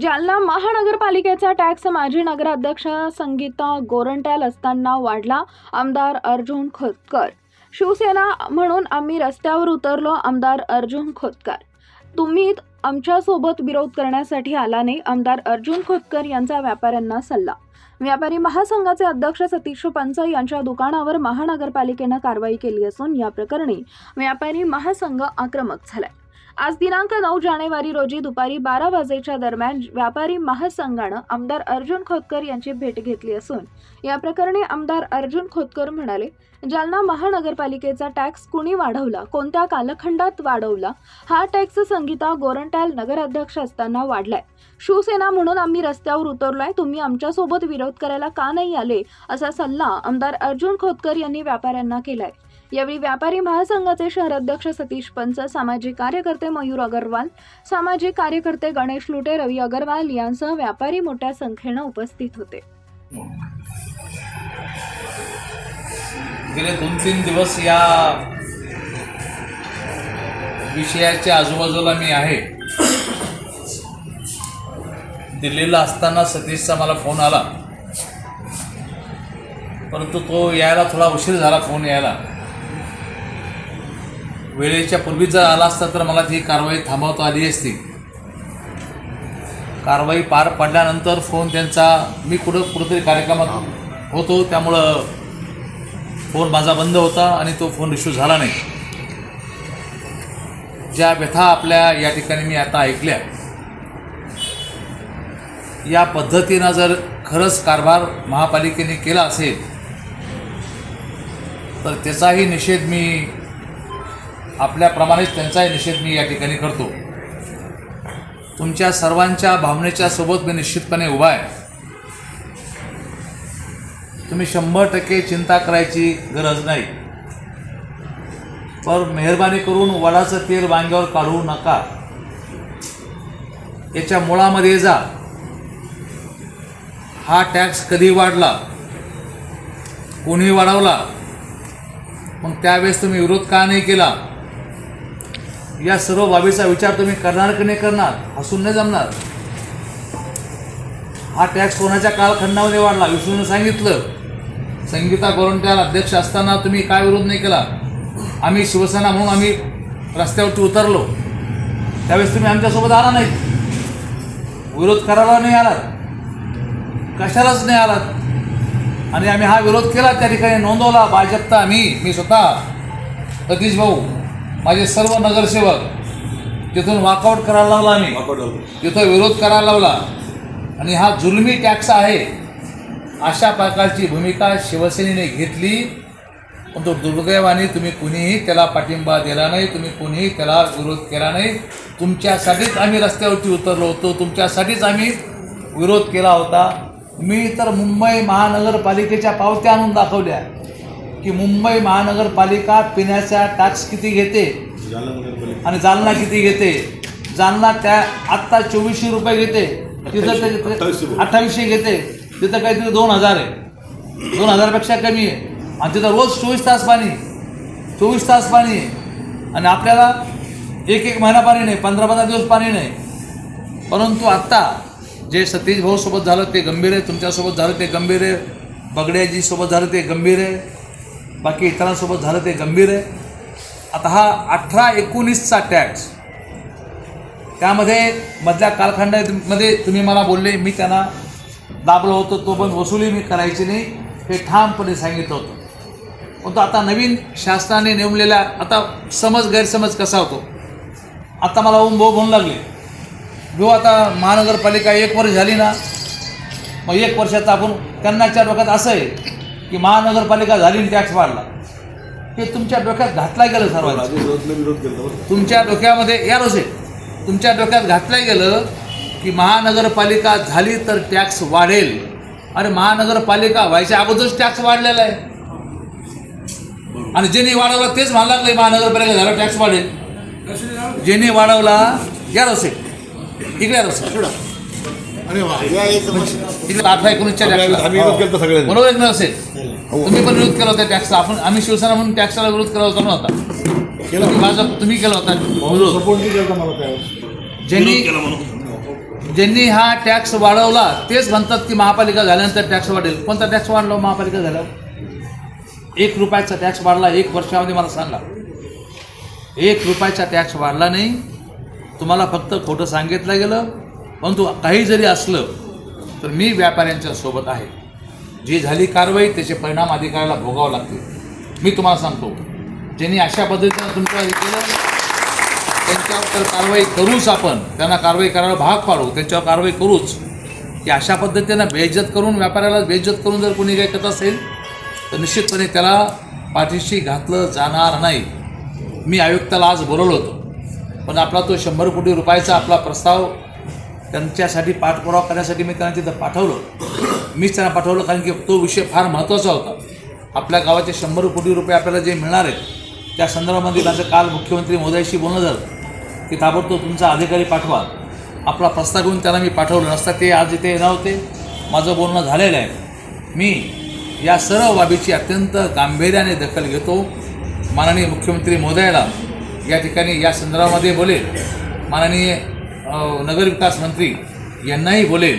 Jalna महानगरपालिकेचा tax माजी नगराध्यक्ष संगीता गोरंट्याल असताना वाढला. आमदार अर्जुन खोतकर. शिवसेना म्हणून आम्ही रस्त्यावर उतरलो आमदार अर्जुन खोतकर. तुम्ही आमच्यासोबत विरोध करण्यासाठी आला नाही आमदार अर्जुन खोतकर यांचा व्यापाऱ्यांना सल्ला. व्यापारी महासंघाचे अध्यक्ष सतीश पंच यांच्या दुकानावर महानगरपालिकेनं कारवाई केली असून या प्रकरणी व्यापारी महासंघ आक्रमक झालाय. आज दिनांक नऊ जानेवारी रोजी दुपारी बारा वाजेच्या दरम्यान व्यापारी महासंघानं आमदार अर्जुन खोतकर यांची भेट घेतली असून या प्रकरणी आमदार अर्जुन खोतकर म्हणाले जालना महानगरपालिकेचा टॅक्स कुणी वाढवला? कोणत्या कालखंडात वाढवला? हा टॅक्स संगीता गोरंट्याल नगराध्यक्ष असताना वाढलाय. शिवसेना म्हणून आम्ही रस्त्यावर उतरलोय तुम्ही आमच्यासोबत विरोध करायला का नाही आले? असा सल्ला आमदार अर्जुन खोतकर यांनी व्यापाऱ्यांना केलाय. यावेळी व्यापारी महासंघाचे शहराध्यक्ष सतीश पंच सामाजिक कार्यकर्ते मयूर अगरवाल सामाजिक कार्यकर्ते गणेश लुटे रवी अगरवाल यांसह व्यापारी मोठ्या संख्येनं उपस्थित होते. गेले दोन तीन दिवस या विषयाच्या आजूबाजूला मी आहे. दिल्लीला असताना सतीशचा मला फोन आला. परंतु तो यायला थोडा उशीर झाला फोन यायला. वेळेच्या पूर्वी जर आला असता तर मला ती कारवाई थांबवता आली असती. कारवाई पार पडल्यानंतर फोन त्यांचा मी कुठं कुठंतरी कार्यक्रमात होतो त्यामुळं फोन माझा बंद होता आणि तो फोन रिसिव्ह झाला नाही. ज्या व्यथा आपल्या या ठिकाणी मी आता ऐकल्या. या पद्धतीनं जर खरंच कारभार महापालिकेने केला असेल तर त्याचाही निषेध मी आपल्याप्रमाणेच त्यांचाही निषेध मी या ठिकाणी करतो. तुमच्या सर्वांच्या भावनेच्या सोबत मी निश्चितपणे उभा आहे. तुम्ही शंभर टक्के चिंता करायची गरज नाही. पण मेहरबानी करून वडाचं तेल वांग्यावर काढू नका. याच्या मुळामध्ये जा. हा टॅक्स कधी वाढला? कोणी वाढवला? मग त्यावेळेस तुम्ही विरोध का नाही केला? या सर्व बाबीचा विचार तुम्ही करणार की नाही करणार? हसून नाही जमणार? हा टॅक्स कोणाच्या कालखंडामध्ये वाढला? विष्णूने सांगितलं. संगीता गोरंट्याला अध्यक्ष असताना तुम्ही काय विरोध नाही केला? आम्ही शिवसेना म्हणून आम्ही रस्त्यावरती उतरलो. त्यावेळेस तुम्ही आमच्यासोबत आला नाही. विरोध करायला नाही आलात. कशालाच नाही आलात? आणि आम्ही हा विरोध केला त्या ठिकाणी नोंदवला. भाजपता आम्ही मी स्वतः सतीश भाऊ. माझे सर्व नगरसेवक तिथून वॉकआउट करायला लागला आम्ही. तिथं विरोध करायला लावला. आणि हा जुलमी टॅक्स आहे. अशा प्रकारची भूमिका शिवसेनेने घेतली. पण तो दुर्दैवाने तुम्ही कुणीही त्याला पाठिंबा दिला नाही. तुम्ही कुणीही त्याला विरोध केला नाही. तुमच्यासाठीच आम्ही रस्त्यावरती उतरलो होतो. तुमच्यासाठीच आम्ही विरोध केला होता. मी तर मुंबई महानगरपालिकेच्या पावत्या आणून दाखवल्या. की मुंबई महानगरपालिका पिण्याचा टॅक्स किती घेते? आणि जालना किती घेते? जालना त्या आत्ता चोवीसशे रुपये घेते. तिथं ते अठ्ठावीसशे घेते. तिथं काही तिथं दोन हजार आहे. दोन हजारपेक्षा कमी आहे. आणि तिथं रोज चोवीस तास पाणी चोवीस तास पाणी आहे. आणि आपल्याला एक एक महिना पाणी नाही पंधरा पंधरा दिवस पाणी नाही. परंतु आत्ता जे सतीश भाऊ सोबत झालं ते गंभीर आहे. तुमच्यासोबत झालं ते गंभीर आहे. बगड्याजी सोबत झालं ते गंभीर आहे. बाकी इतरांसोबत झालं ते गंभीर आहे. आता हा अठरा एकोणीसचा टॅक्स त्यामध्ये मधल्या कालखंडामध्ये तुम्ही मला बोलले मी त्यांना दाबलो होतो तो पण वसुली मी करायची नाही हे ठामपणे सांगितलं होतं. परंतु आता नवीन शासनाने नेमलेल्या आता समज गैरसमज कसा होतो? आता मला ओम भाऊ म्हणू लागले. जो आता महानगरपालिका एक वर्ष झाली ना मग एक वर्षाचा आपण त्यांनाच्या डोक्यात असं आहे की महानगरपालिका झाली आणि टॅक्स वाढला. हे तुमच्या डोक्यात घातला गेलं सर्वांचं. तुमच्या डोक्यामध्ये या रोसे तुमच्या डोक्यात घातलं गेलं की महानगरपालिका झाली तर टॅक्स वाढेल. अरे महानगरपालिका व्हायच्या अगोदरच टॅक्स वाढलेला आहे. आणि ज्यांनी वाढवला तेच म्हणायला लागले महानगरपालिका झाला टॅक्स वाढेल. ज्यांनी वाढवला या रोसे इकडे या रोसे इकडे अठरा एकोणीसच्या आम्ही विरोध केला सगळ्यांनी. बरोबर आहे ना असेल तुम्ही पण विरोध केला होता टॅक्सला आपण आम्ही शिवसेना म्हणून टॅक्सला विरोध केला होता नव्हता तुम्ही माझा तुम्ही केला होता. विरोध. सपोर्ट नाही केला मला त्यावेळेस. ज्यांनी ज्यांनी हा टॅक्स वाढवला तेच म्हणतात की महापालिका झाल्यानंतर टॅक्स वाढेल. कोणता टॅक्स वाढला हो? महापालिका झाल्यावर? एक रुपयाचा टॅक्स वाढला एक वर्षामध्ये मला सांगा. एक रुपयाचा टॅक्स वाढला नाही. तुम्हाला फक्त खोटं सांगितलं गेलं. परंतु काही जरी असलं तर मी व्यापाऱ्यांच्या सोबत आहे. जी झाली कारवाई त्याचे परिणाम अधिकाऱ्याला भोगावं लागतील. मी तुम्हाला सांगतो ज्यांनी अशा पद्धतीनं तुमचं हे केलं त्यांच्यावर तर कारवाई करूच आपण. त्यांना कारवाई करायला भाग पाडू त्यांच्यावर कारवाई करूच. की अशा पद्धतीनं बेइज्जत करून व्यापाऱ्याला बेइज्जत करून जर कोणी काही करत असेल तर निश्चितपणे त्याला पाठीशी घातलं जाणार नाही. मी आयुक्ताला आज बोलवलं होतं. पण आपला तो शंभर कोटी रुपयाचा आपला प्रस्ताव त्यांच्यासाठी पाठपुरावा करण्यासाठी मी त्यांना तिथं पाठवलं. मीच त्यांना पाठवलं कारण की तो विषय फार महत्त्वाचा होता. आपल्या गावाचे शंभर कोटी रुपये आपल्याला जे मिळणार आहेत त्या संदर्भामध्ये माझं काल मुख्यमंत्री मोदयाशी बोलणं झालं. की ताबडतोब तुमचा अधिकारी पाठवा. आपला प्रस्ताव घेऊन त्यांना मी पाठवलं नसता ते आज इथे येणार होते. माझं बोलणं झालेलं आहे. मी या सर्व बाबीची अत्यंत गांभीर्याने दखल घेतो. माननीय मुख्यमंत्री मोदयाला या ठिकाणी या संदर्भामध्ये बोलेल. माननीय नगरविकास मंत्री यांनाही बोलेल.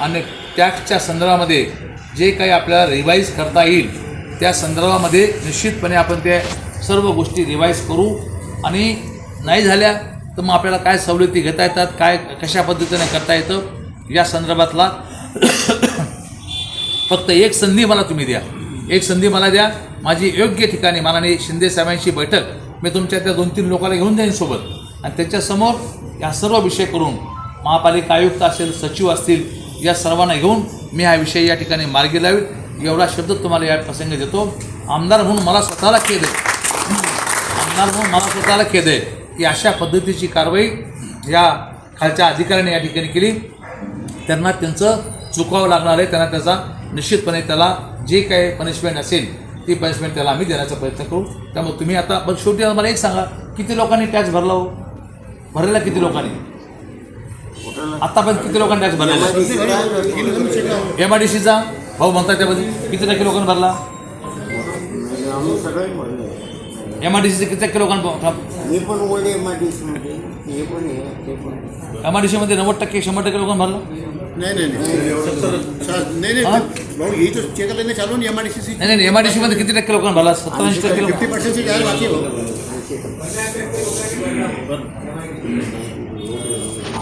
आणि टॅक्सच्या संदर्भामध्ये जे काही आपल्याला रिवाईज करता येईल त्या संदर्भामध्ये निश्चितपणे आपण त्या सर्व गोष्टी रिवाईज करू. आणि नाही झाल्या तर मग आपल्याला काय सवलती घेता येतात काय कशा पद्धतीने करता येतं या संदर्भातला फक्त एक संधी मला तुम्ही द्या. एक संधी मला द्या. माझी योग्य ठिकाणी माननीय शिंदे साहेबांची बैठक मी तुमच्या त्या दोन तीन लोकांना घेऊन जाईन सोबत. आणि त्याच्यासमोर या सर्व विषय करून महापालिका आयुक्त असेल सचिव असतील या सर्वांना घेऊन मी हा विषय या ठिकाणी मार्गी लावी एवढा शब्द तुम्हाला या प्रसंगी देतो. आमदार म्हणून मला स्वतःला खेद आहे. आमदार म्हणून मला स्वतःला खेद आहे की अशा पद्धतीची कारवाई या खालच्या अधिकाऱ्याने या ठिकाणी केली. त्यांना त्यांचं चुकावं लागणार आहे त्यांना त्याचा निश्चितपणे त्याला जे काही पनिशमेंट असेल ती पनिशमेंट त्याला आम्ही देण्याचा प्रयत्न करू. त्यामुळे तुम्ही आता पण शेवटी मला एक सांगा किती लोकांनी टॅक्स भरला हो? भरलेला किती लोकांनी? आतापर्यंत किती लोकांनी टॅक्स भरलेला? एम आय डी सीचा भाऊ म्हणतात त्यामध्ये किती टक्के लोकांनी भरला? एम आय डी सीचे किती टक्के लोकांनी एम आय डी मध्ये. डी सीमध्ये नव्वद टक्के शंभर टक्के लोकांनी भरलं? नाही नाही नाही. सा- नाही? नाही. M I D C C सीमध्ये किती टक्के लोकांनी भरला? सत्तर ऐंशी टक्के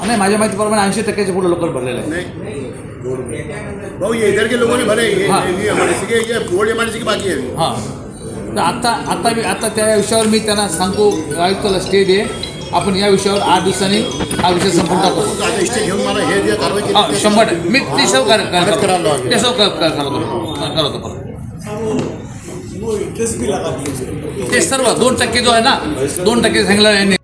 नाही माझ्या माहितीप्रमाणे ऐंशी टक्क्याच्या पुढे लोक भरलेले आहे. नहीं. भाऊ ये इधर के लोगों ने भरे ये हाँ। ये के ये की बाकी है। हां. तर आता आता मी आता त्या विषयावर मी त्यांना सांगतो आयुक्ताला स्टे दे. आपण या विषयावर आठ दिवसांनी हा विषय संपून टाकू. तो आता स्टे घेऊन मला हे जे कारवाई केली हा ते- शंभर टक्के. मी ते सर्व करायला. ते सर्व कर- कर- करतो ते सर्व. दोन टक्के जो आहे ना दोन टक्के सांगितलं यांनी